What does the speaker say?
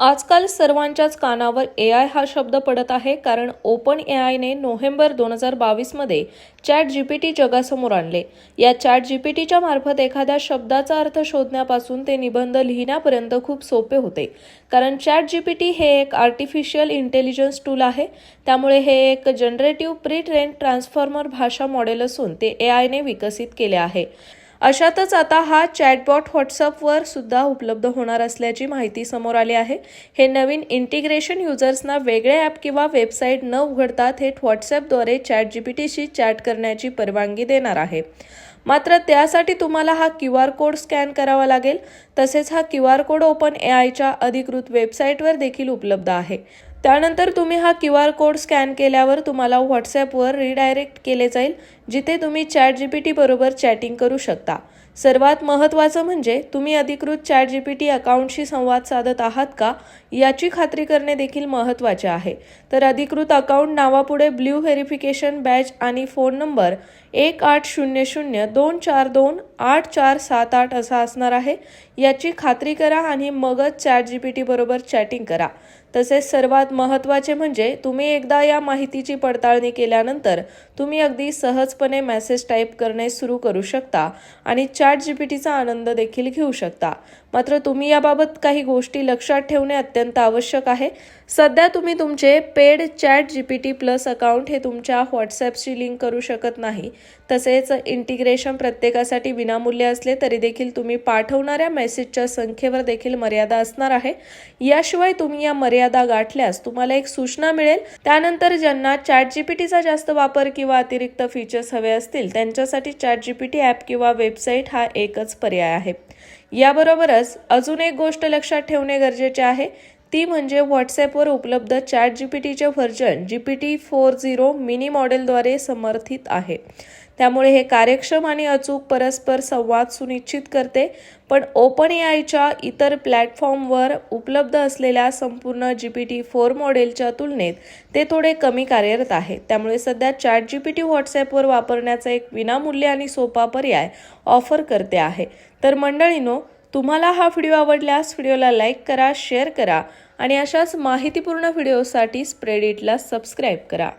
आजकाल सर्वांच्याच कानावर ए आय हा शब्द पडत आहे कारण ओपन ए आयने नोव्हेंबर दोन हजार बावीसमध्ये चॅट जी पी टी जगासमोर आणले. या चॅट जी पी टीच्या मार्फत एखाद्या शब्दाचा अर्थ शोधण्यापासून ते निबंध लिहिण्यापर्यंत खूप सोपे होते. कारण चॅट जी पी टी हे एक आर्टिफिशियल इंटेलिजन्स टूल आहे. त्यामुळे हे एक जनरेटिव्ह प्री ट्रेन ट्रान्सफॉर्मर भाषा मॉडेल असून ते ए आयने विकसित केले आहे. अशातच आता हा चॅटबॉट व्हॉट्सअपवर सुद्धा उपलब्ध होणार असल्याची माहिती समोर आली आहे. हे नवीन इंटिग्रेशन युजर्सना वेगळे ॲप किंवा वेबसाईट न उघडता थेट व्हॉट्सॲपद्वारे चॅट जी पी टीशी चॅट करण्याची परवानगी देणार आहे. मात्र त्यासाठी तुम्हाला हा क्यू आर कोड स्कॅन करावा लागेल. तसेच हा Q R code open A आयच्या अधिकृत वेबसाईटवर देखील उपलब्ध आहे. त्यानंतर तुम्ही हा क्यू आर कोड स्कॅन केल्यावर तुम्हाला व्हॉट्सॲपवर रिडायरेक्ट केले जाईल. जिथे तुम्ही चॅट जी पी टीबरोबर चॅटिंग करू शकता. सर्वात महत्त्वाचं म्हणजे तुम्ही अधिकृत चॅट जी पी टी अकाउंटशी संवाद साधत आहात का? याची खात्री करणे देखील महत्त्वाचे आहे. तर अधिकृत अकाउंट नावापुढे ब्ल्यू व्हेरिफिकेशन बॅच आणि फोन नंबर एक आठ शून्य शून्य दोन चार दोन आठ चार सात आठ असा असणार आहे. याची खात्री करा आणि मगच चॅट जी पी टीबरोबर चॅटिंग करा. तसेच सर्वात महत्त्वाचे म्हणजे तुम्ही एकदा या माहितीची पडताळणी केल्यानंतर तुम्ही अगदी सहज सहजपणे मेसेज टाईप करणे सुरू करू शकता आणि चॅट जी पी टीचा आनंद देखील घेऊ शकता. मात्र तुम्ही याबाबत काही गोष्टी लक्षात ठेवणे अत्यंत आवश्यक आहे. सध्या तुम्ही तुमचे paid chat G P T plus account हे तुमच्या व्हॉट्सॲपशी लिंक करू शकत नाही. तसेच इंटिग्रेशन प्रत्येकासाठी विनामूल्य असले तरी देखील तुम्ही पाठवणाऱ्या मेसेजच्या संख्येवर देखील मर्यादा असणार आहे. याशिवाय तुम्ही या मर्यादा गाठल्यास तुम्हाला एक सूचना मिळेल. त्यानंतर ज्यांना चॅट जी पी टीचा जास्त वापर किंवा अतिरिक्त फीचर्स हवे असतील त्यांच्यासाठी chat G P T app किंवा वेबसाईट हा एकच पर्याय आहे. याबरोबरच अजून एक गोष्ट लक्षात ठेवणे गरजेचे आहे ती म्हणजे व्हॉट्सॲपवर उपलब्ध चॅट जी पी टीचे version G P T four zero mini मॉडेलद्वारे समर्थित आहे. त्यामुळे हे कार्यक्षम आणि अचूक परस्पर संवाद सुनिश्चित करते पण ओपन ए आयच्या इतर प्लॅटफॉर्मवर उपलब्ध असलेल्या संपूर्ण जी पी टी फोर मॉडेलच्या तुलनेत ते थोडे कमी कार्यरत आहे. त्यामुळे सध्या चॅट जी पी टी व्हॉट्सॲपवर वापरण्याचा एक विनामूल्य आणि सोपा पर्याय ऑफर करते आहे. तर मंडळीनो तुम्हाला हा व्हिडिओ आवडल्यास व्हिडिओला लाईक करा शेअर करा आणि अशाच माहितीपूर्ण व्हिडिओसाठी स्प्रेडिटला सबस्क्राईब करा.